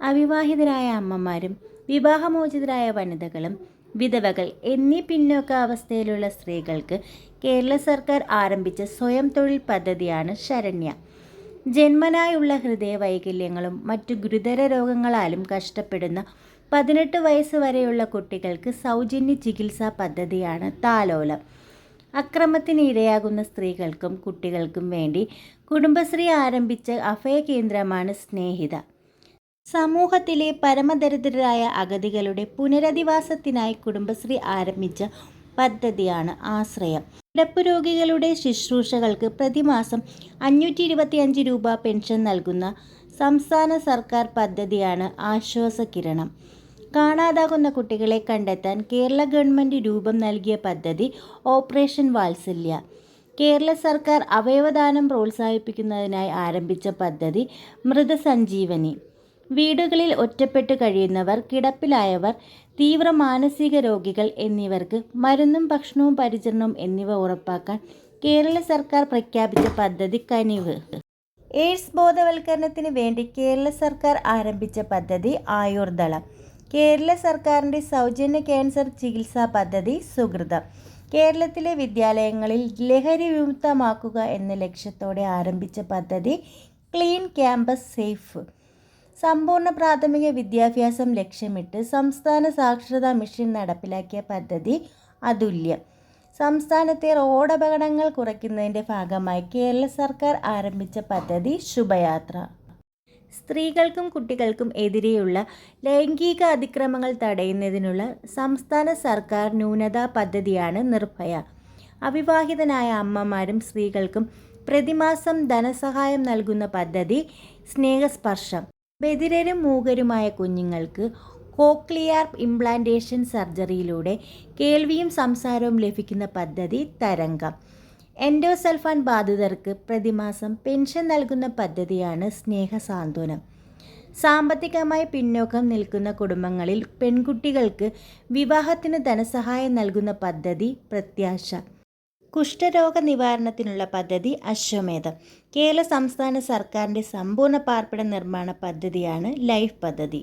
അവിവാഹിതരായ അമ്മമാരും വിവാഹമോചിതരായ വനിതകളും വിധവകൾ എന്നീ പിന്നോക്ക അവസ്ഥയിലുള്ള സ്ത്രീകൾക്ക് കേരള സർക്കാർ ആരംഭിച്ച സ്വയം തൊഴിൽ പദ്ധതിയാണ് ശരണ്യ. ജന്മനായുള്ള ഹൃദയ വൈകല്യങ്ങളും മറ്റു ഗുരുതര രോഗങ്ങളാലും കഷ്ടപ്പെടുന്ന പതിനെട്ട് വയസ്സ് വരെയുള്ള കുട്ടികൾക്ക് സൗജന്യ ചികിത്സാ പദ്ധതിയാണ് താലോലം. അക്രമത്തിന് ഇരയാകുന്ന സ്ത്രീകൾക്കും കുട്ടികൾക്കും വേണ്ടി കുടുംബശ്രീ ആരംഭിച്ച അഭയ കേന്ദ്രമാണ് സ്നേഹിത. സമൂഹത്തിലെ പരമദരിദ്രരായ അഗതികളുടെ പുനരധിവാസത്തിനായി കുടുംബശ്രീ ആരംഭിച്ച പദ്ധതിയാണ് ആശ്രയം. കിടപ്പ് രോഗികളുടെ ശുശ്രൂഷകൾക്ക് പ്രതിമാസം അഞ്ഞൂറ്റി ഇരുപത്തിയഞ്ച് രൂപ പെൻഷൻ നൽകുന്ന സംസ്ഥാന സർക്കാർ പദ്ധതിയാണ് ആശ്വാസ കിരണം. കാണാതാകുന്ന കുട്ടികളെ കണ്ടെത്താൻ കേരള ഗവൺമെന്റ് രൂപം നൽകിയ പദ്ധതി ഓപ്പറേഷൻ വാത്സല്യ. കേരള സർക്കാർ അവയവദാനം പ്രോത്സാഹിപ്പിക്കുന്നതിനായി ആരംഭിച്ച പദ്ധതി മൃതസഞ്ജീവനി. വീടുകളിൽ ഒറ്റപ്പെട്ട് കഴിയുന്നവർ കിടപ്പിലായവർ തീവ്ര മാനസിക രോഗികൾ എന്നിവർക്ക് മരുന്നും ഭക്ഷണവും പരിചരണവും എന്നിവ ഉറപ്പാക്കാൻ കേരള സർക്കാർ പ്രഖ്യാപിച്ച പദ്ധതി കനിവ്. എയ്ഡ്സ് ബോധവൽക്കരണത്തിന് വേണ്ടി കേരള സർക്കാർ ആരംഭിച്ച പദ്ധതി ആയുർദളം. കേരള സർക്കാരിന്റെ സൗജന്യ ക്യാൻസർ ചികിത്സാ പദ്ധതി സുഹൃതം കേരളത്തിലെ വിദ്യാലയങ്ങളിൽ ലഹരി വിമുക്തമാക്കുക എന്ന ലക്ഷ്യത്തോടെ ആരംഭിച്ച പദ്ധതി ക്ലീൻ ക്യാമ്പസ് സേഫ്. സമ്പൂർണ പ്രാഥമിക വിദ്യാഭ്യാസം ലക്ഷ്യമിട്ട് സംസ്ഥാന സാക്ഷരതാ മിഷൻ നടപ്പിലാക്കിയ പദ്ധതി അതുല്യം. സംസ്ഥാനത്തെ റോഡ് അപകടങ്ങൾ കുറയ്ക്കുന്നതിന്റെ ഭാഗമായി കേരള സർക്കാർ ആരംഭിച്ച പദ്ധതി ശുഭയാത്ര. സ്ത്രീകൾക്കും കുട്ടികൾക്കും എതിരെയുള്ള ലൈംഗിക അതിക്രമങ്ങൾ തടയുന്നതിനുള്ള സംസ്ഥാന സർക്കാർ ന്യൂനതാ പദ്ധതിയാണ് നിർഭയ. അവിവാഹിതനായ അമ്മമാരും സ്ത്രീകൾക്കും പ്രതിമാസം ധനസഹായം നൽകുന്ന പദ്ധതി സ്നേഹസ്പർശം. ബധിരരും മൂകരുമായ കുഞ്ഞുങ്ങൾക്ക് കോക്ലിയാർ ഇംപ്ലാന്റേഷൻ സർജറിയിലൂടെ കേൾവിയും സംസാരവും ലഭിക്കുന്ന പദ്ധതി തരംഗം. എൻഡോസൾഫാൻ ബാധിതർക്ക് പ്രതിമാസം പെൻഷൻ നൽകുന്ന പദ്ധതിയാണ് സ്നേഹ സാന്ത്വനം സാമ്പത്തികമായി പിന്നോക്കം നിൽക്കുന്ന കുടുംബങ്ങളിൽ പെൺകുട്ടികൾക്ക് വിവാഹത്തിന് ധനസഹായം നൽകുന്ന പദ്ധതി പ്രത്യാശ. കുഷ്ഠരോഗ നിവാരണത്തിനുള്ള പദ്ധതി അശ്വമേധം. കേരള സംസ്ഥാന സർക്കാരിന്റെ സമ്പൂർണ പാർപ്പിട നിർമ്മാണ പദ്ധതിയാണ് ലൈഫ് പദ്ധതി.